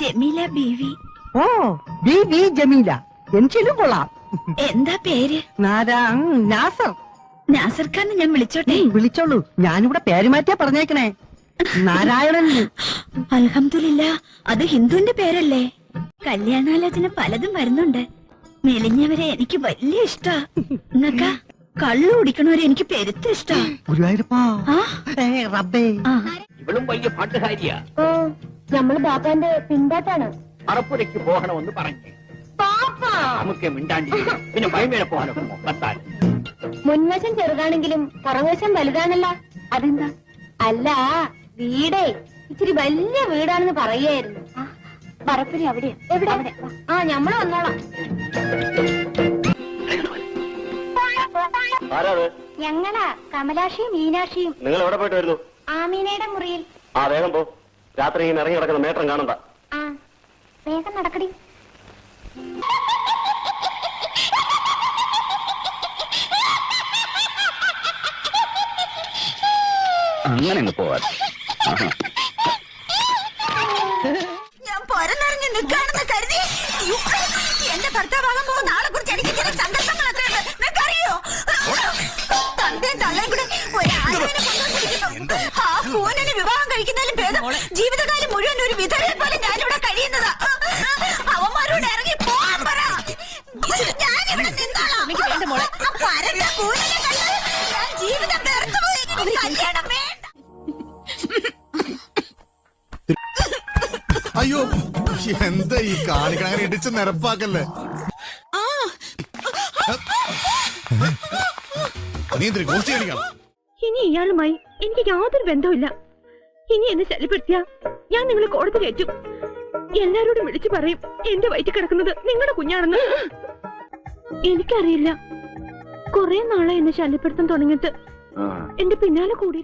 ജമീല ബീവി. ഓ B B Jameela. ജനിച്ചിലും കൊള്ളാം. എന്താ പേര്? നാരാ നാസർ. നാസർ ഖാൻ ഞാൻ വിളിച്ചോട്ടെ? വിളിച്ചോളൂ. ഞാനിവിടെ പേര് മാറ്റിയാ പറഞ്ഞേക്കണേ. നാരായണൻ. അലഹമില്ല അത് ഹിന്ദുവിന്റെ പേരല്ലേ? കല്യാണാലോചന പലതും വരുന്നുണ്ട്. മെലിഞ്ഞവരെ എനിക്ക് വലിയ ഇഷ്ടാ. നിങ്ങക്ക കള്ളു കുടിക്കണവരെ എനിക്ക് പെരുത്ത ഇഷ്ടാ. ഗുരുവായൂരപ്പാ. ആ. റബ്ബേ. ഇവളും വലിയ പാട്ടുകാരിയാ. നമ്മൾ ബാപ്പാന്റെ പിൻപാട്ടാണ്. പറപ്പുരയ്ക്ക് പോകണമെന്ന് പറഞ്ഞു. നമുക്ക് മിണ്ടാണ്ടി പിന്നെ മുൻവശം ചെറുതാണെങ്കിലും പുറംവശം വലുതാണല്ലോ. അതെന്താ? അല്ല വീടേ. ഇച്ചിരി വലിയ വീടാണെന്ന് പറയായിരുന്നു പറപ്പുരി അവിടെ എവിടെ? അവിടെ. ആ ഞമ്മൾ വന്നോളാം. ഞങ്ങളാ കമലാക്ഷിയും മീനാക്ഷിയും. നിങ്ങൾ എവിടെ പോയിട്ട് വരുന്നു? ആമീനയുടെ മുറിയിൽ. ആ വേഗം പോ. രാത്രി ഇങ്ങനെ ഇറങ്ങി കിടക്കുന്ന മേട്ടം കാണണ്ട. ആ വേഗം നടക്കടി. അങ്ങനെ അങ്ങ് പോവാ ഞാൻ പൊരനിറങ്ങി നിൽക്കാണെന്ന് കരുതി എന്റെ ഭർത്താവാകാൻ പോകുന്ന ആളെ കുറിച്ച് എനിക്ക് ചില സന്ദർഭങ്ങളൊക്കെ ഉണ്ട്. നിനക്കറിയോ? തന്റെ തള്ളയും കൂടെ ഒരു ആലോചന കൊണ്ടുവന്നിരിക്കുന്നു. കൂനനെ വിവാഹം കഴിക്കുന്നതിലും ഭേദം ജീവിതകാലം മുഴുവൻ ഒരു വിധവയെ പോലെ ഞാനിവിടെ കഴിയുന്നതാ അവന്മാരോട് ഇറങ്ങി പോവാൻ പറ ഞാനിവിടെ നിന്നോളാം കണ്ട് ഞാൻ ജീവിതം വെറുത്തുപോയി കല്യാണം വേണ്ട അയ്യോ എന്താ ഈ കാണിക്കണ അങ്ങനെ ഇടിച്ച് നിരപ്പാക്കല്ലേ നീ ഗോഷ്ടി കാണിക്കണം ഇനി ഇയാളുമായി എനിക്ക് യാതൊരു ബന്ധവുമില്ല. ഇനി എന്നെ ശല്യപ്പെടുത്തിയ ഞാൻ നിങ്ങളെ കോടതി കയറ്റും എല്ലാരോടും വിളിച്ചു പറയും എന്റെ വയറ്റിൽ കിടക്കുന്നത് നിങ്ങളുടെ കുഞ്ഞാണെന്ന്. എനിക്കറിയില്ല. കുറെ നാളെ എന്നെ ശല്യപ്പെടുത്താൻ തുടങ്ങിയിട്ട്. എന്റെ പിന്നാലെ കൂടി.